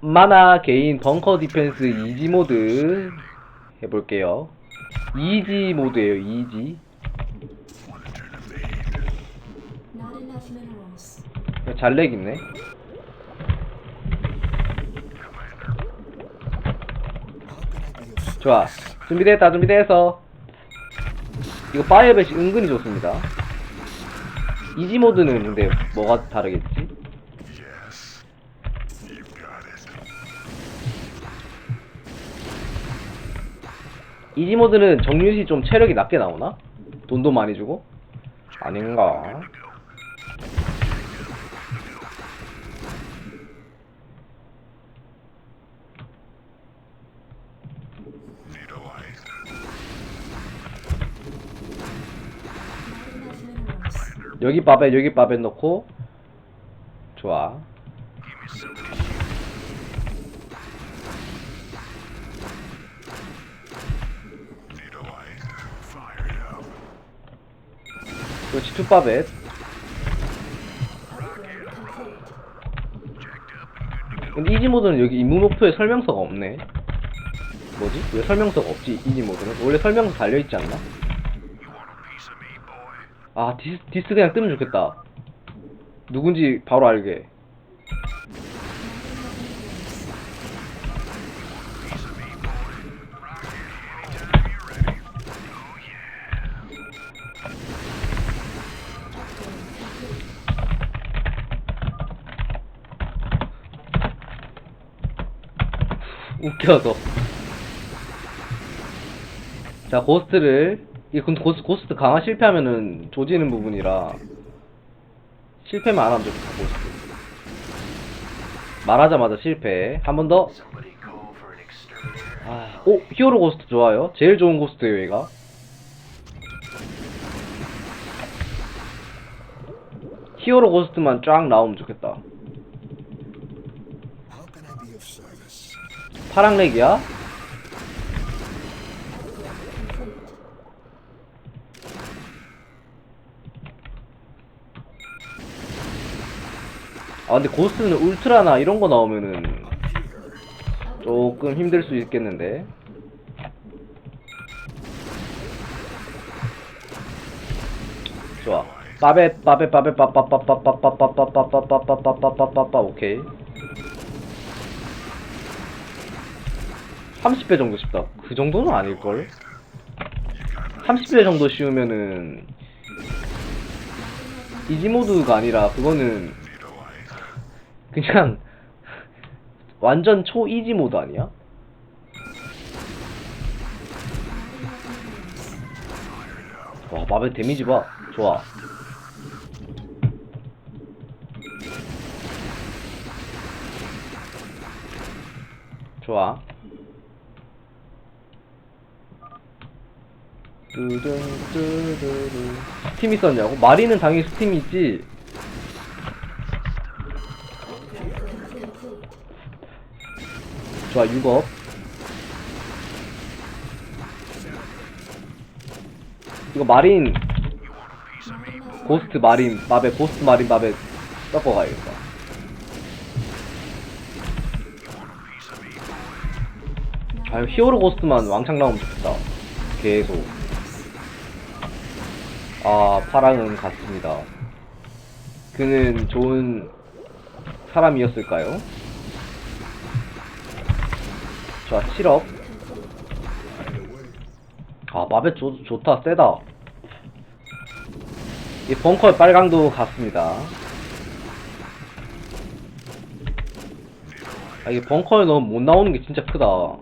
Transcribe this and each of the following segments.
마나 개인 벙커 디펜스 이지 모드 해볼게요. 이지 모드예요. 이지. 잘렉 있네. 좋아. 준비됐다. 준비됐어. 이거 파이어벳이 은근히 좋습니다. 이지 모드는 근데 뭐가 다르겠지? 이지 모드는 정률이 좀 체력이 낮게 나오나? 돈도 많이 주고? 아닌가? 여기 밥에 여기 밥에 넣고 좋아 그렇지 complete. 근데 이지 모드는 여기 임무 목표에 설명서가 없네 뭐지? 왜 설명서가 없지 이지 모드는? 원래 설명서 달려있지 않나? 아 디스, 디스 그냥 뜨면 좋겠다 누군지 바로 알게 웃겨서. 자 고스트를 이 근데 고스, 고스트 강화 실패하면은 조지는 부분이라 실패만 안 하면 좋겠다 고스트. 말하자마자 실패. 한 번 더. 아, 오 히어로 고스트 좋아요. 제일 좋은 고스트예요 얘가. 히어로 고스트만 쫙 나오면 좋겠다 파랑렉이야? 아 근데 고스트는 울트라나 이런 거 나오면은 조금 힘들 수 있겠는데? 좋아. 빠베 빠베 빠베 빠빠빠빠빠빠빠빠빠빠빠빠빠빠빠빠빠 오케이 30배 정도 쉽다. 그 정도는 아닐걸? 30배 정도 쉬우면은 이지 모드가 아니라 그거는 그냥 완전 초 이지 모드 아니야? 와 마벨 데미지 봐 좋아 좋아 뚜둥뚜두두 스팀 있었냐고? 마리는 당연히 스팀 있지. 좋아 6업 이거 마린. 고스트 마린 마베 고스트 마린 마베 섞어가야겠다. 아유 히어로 고스트만 왕창 나오면 좋겠다. 계속 아 파랑은 같습니다. 그는 좋은 사람이었을까요? 좋아 7업. 아 마베 좋, 좋다 세다. 이 벙커의 빨강도 같습니다. 아 이게 벙커에 너무 못 나오는 게 진짜 크다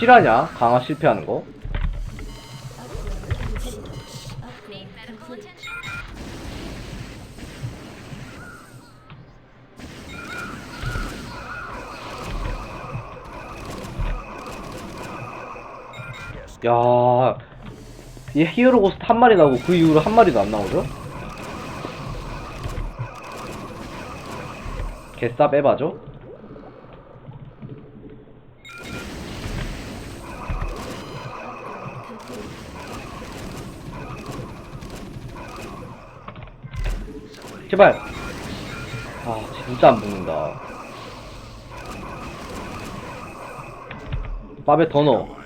실화냐? 강화 실패하는 거? 야, 얘 히어로 고스트 한 마리 나오고 그 이후로 한 마리도 안 나오죠? 개싸 빼봐죠? 제발. 아, 진짜 안 붙는다. 밥에 더 넣어.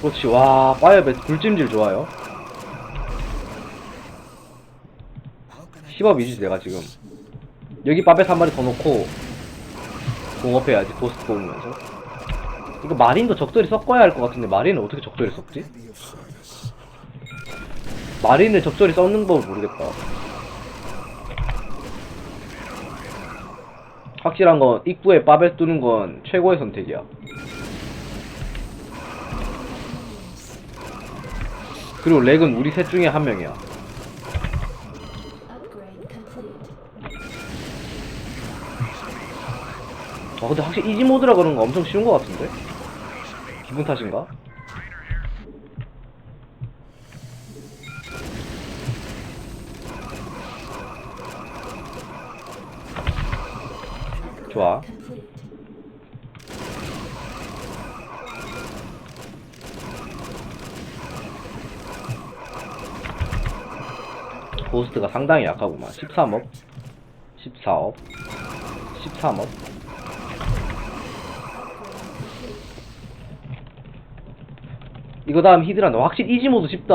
그렇지. 와, 파이어벳 굴찜질 좋아요. How can I 10업 이지, 내가 지금. 여기 밥에 한 마리 더 넣고, 공업해야지, 보스 뽑으면서. 이거 마린도 적절히 섞어야 할 것 같은데, 마린은 어떻게 적절히 섞지? 마린을 적절히 섞는 법을 모르겠다. 확실한 건 입구에 빠베 뚫는 건 최고의 선택이야. 그리고 렉은 우리 셋 중에 한 명이야. 아 근데 확실히 이지 모드라 그런 거 엄청 쉬운 거 같은데? 기분 탓인가? 좋아. 고스트가 상당히 약하구만. 13업, 14업, 13업. 이거 다음 히드라 너 확실히 이지 모드 쉽다.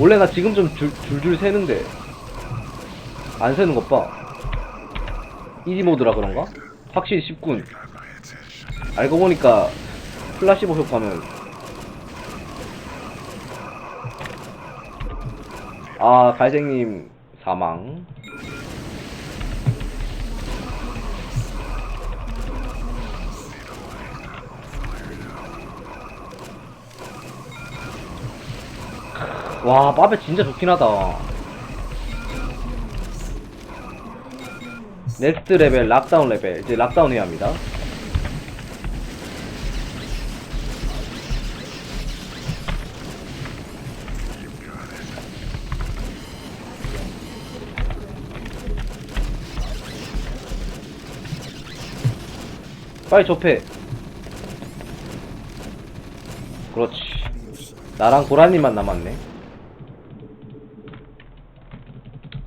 원래 나 지금 좀 줄, 줄줄 세는데 안 세는 것 봐. 이지 모드라 그런가? 확실히 쉽군. 알고 보니까 플라시보 효과는 아 갈색님 사망. 와, 빠베 진짜 좋긴 하다. 넥스트 레벨, 락다운 레벨. 이제 락다운 해야 합니다. 빨리 접해. 그렇지. 나랑 고라니만 남았네.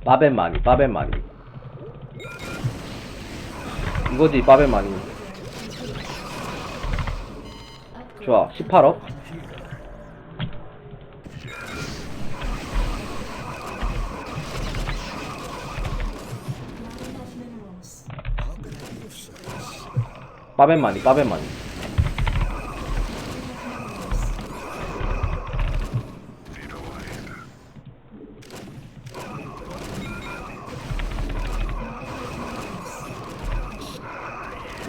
빠벤 많이, 빠벤 많이. 이거지, 빠벤 많이. 좋아, 18억. Not enough minerals. How can I be of service? 빠벤 많이, 빠벤 많이.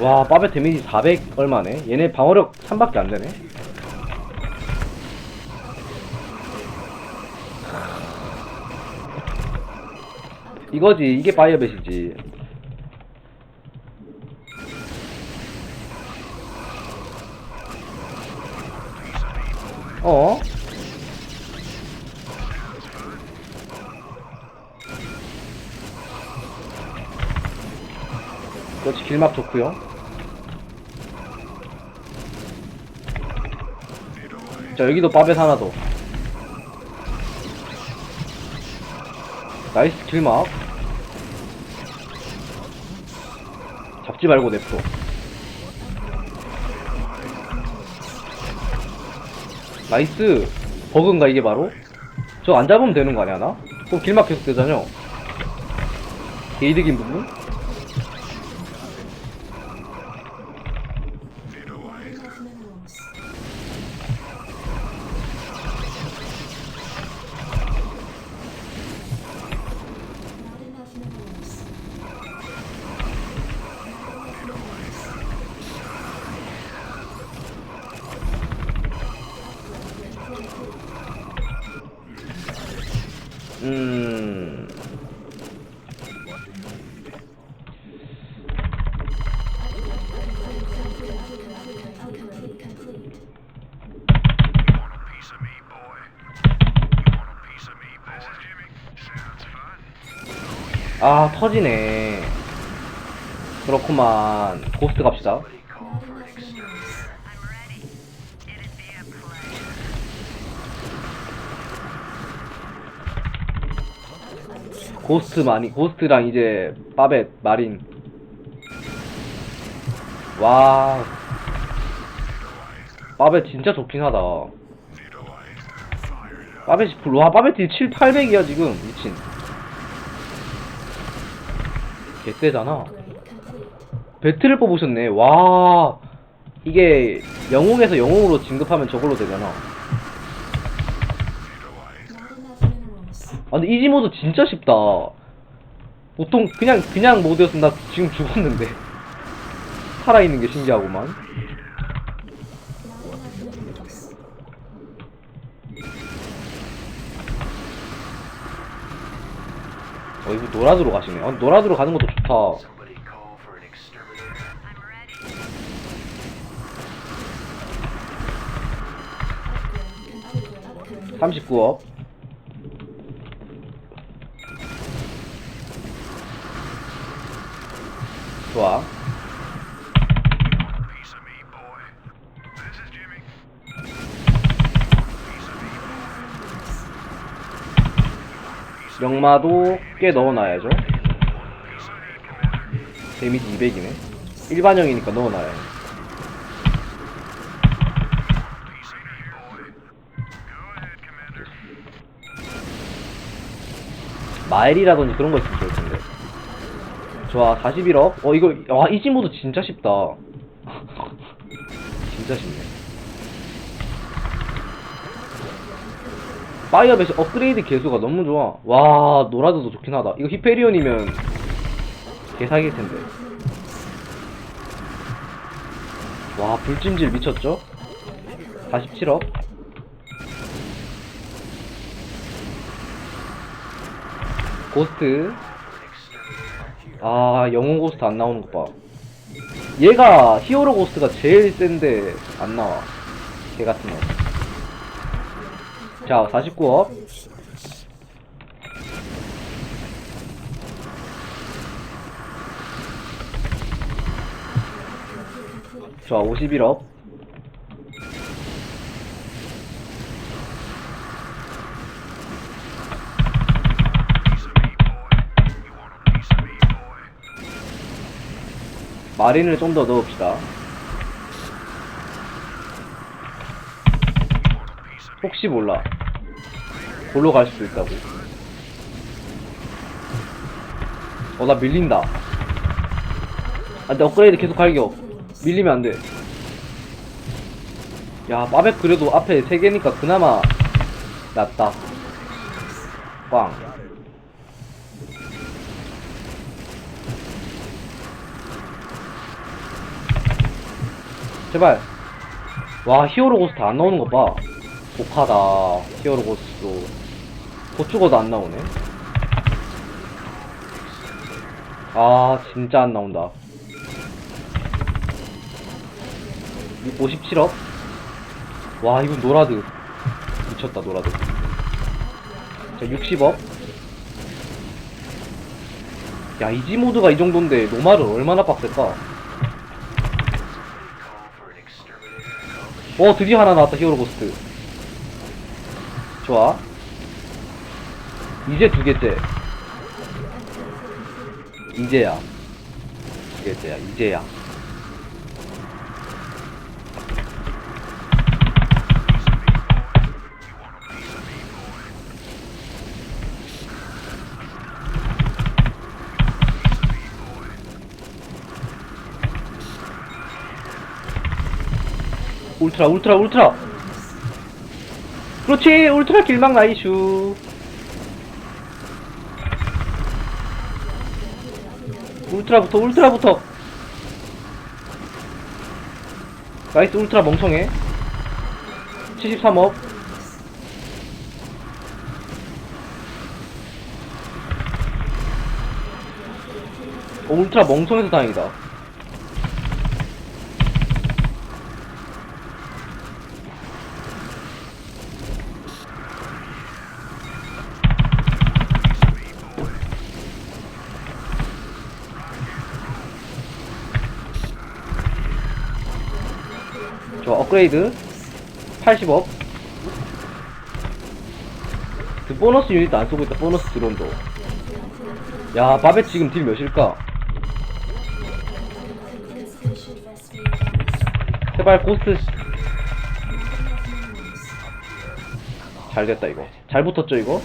와, 빠베 데미지 400 얼마네? 얘네 방어력 3밖에 안 되네. 이거지, 이게 바이어벳이지. 어? 그렇지, 길막 좋구요. 자, 여기도 빠벳 하나 더. 나이스 길막. 잡지 말고 냅둬. 나이스. 버그인가 이게 바로? 저 안 잡으면 되는 거 아니야 나? 그럼 길막 계속 되잖여. 개이득인 부분? 아 터지네. 그렇구만. 고스트 갑시다. 고스트 많이 고스트랑 이제 빠벳 마린 와 빠벳 진짜 좋긴 하다. 빠벳이 풀, 와 빠벳이 7, 800이야 지금 미친 개쎄잖아. 배틀을 뽑으셨네 와 이게 영웅에서 영웅으로 진급하면 저걸로 되잖아. 아 근데 이지 모드 진짜 쉽다 보통 그냥 그냥 모드였으면 나 지금 죽었는데 살아있는 게 신기하구만. 어 이거 노라드로 가시네 아, 노라드로 가는 것도 좋다 Somebody call for an exterminator. Upgrade. 39억 좋아 영마도 꽤 넣어놔야죠. 데미지 200이네. 일반형이니까 넣어놔야 해 마일이라든지 그런 거 있으면 좋을 텐데. 좋아 41억 어 이거 와 이지 모드 진짜 쉽다. 진짜 쉽네 파이어벳이 업그레이드 개수가 너무 좋아. 와 노라드도 좋긴 하다. 이거 히페리온이면 개사기일 텐데. 와 불찜질 미쳤죠? 47억? 고스트. 아 영웅 고스트 안 나오는 것봐. 얘가 히어로 고스트가 제일 센데 안 나와. 개 같은 거 자 49억 of service. 좋아 51억 마린을 좀 더 넣읍시다 혹시 몰라. 골로 갈 수도 있다고. 어 나 밀린다. 안 돼 업그레이드 계속 갈겨. 밀리면 안 돼. 야 마백 그래도 앞에 3개니까 그나마 낫다. 꽝 제발. 와 히어로 고스트 안 나오는 거 봐 독하다. 히어로 고스트도 곧 죽어도 안 나오네. 아 진짜 안 나온다. 57억 와 이건 노라드. 미쳤다 노라드. 자 60억 야 이지 모드가 이 정도인데 노말은 얼마나 빡셀까. 어 드디어 하나 나왔다 히어로 고스트 좋아. 이제 두 개째. 이제야. 두 개째야. 이제야. 울트라 울트라 울트라 그렇지 울트라 길막 나이슈. 울트라부터 울트라부터. 나이스 울트라 멍청해. 73억 어, 울트라 멍청해서 다행이다 좋아 업그레이드. 80업 그 보너스 유닛도 안 쏘고 있다. 보너스 드론도. 야 바벳 지금 딜 몇일까. 제발 고스트 잘 됐다 이거. 잘 붙었죠 이거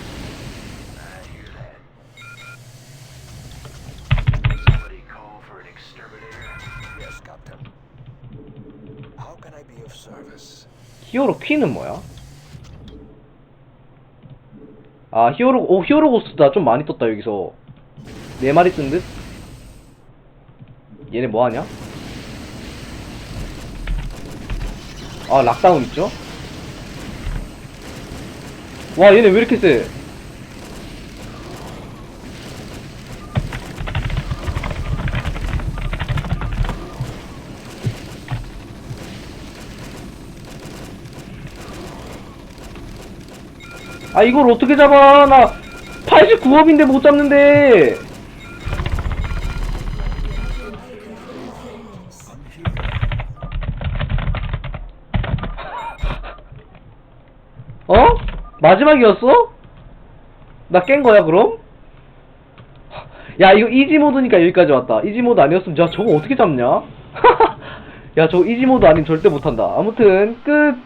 히어로 퀸은 뭐야? 아 히어로 오 히어로 고스트다 좀 많이 떴다 여기서 네 마리 뜬 듯? 얘네 뭐하냐? 아 락다운 있죠? 와 얘네 왜 이렇게 세? 아 이걸 어떻게 잡아 나 89업인데 못 잡는데 어? 마지막이었어? 나 깬 거야 그럼? 야 이거 이지 모드니까 여기까지 왔다 이지 모드 아니었으면 야 저거 어떻게 잡냐? 야 저거 이지 모드 아니면 절대 못한다 아무튼 끝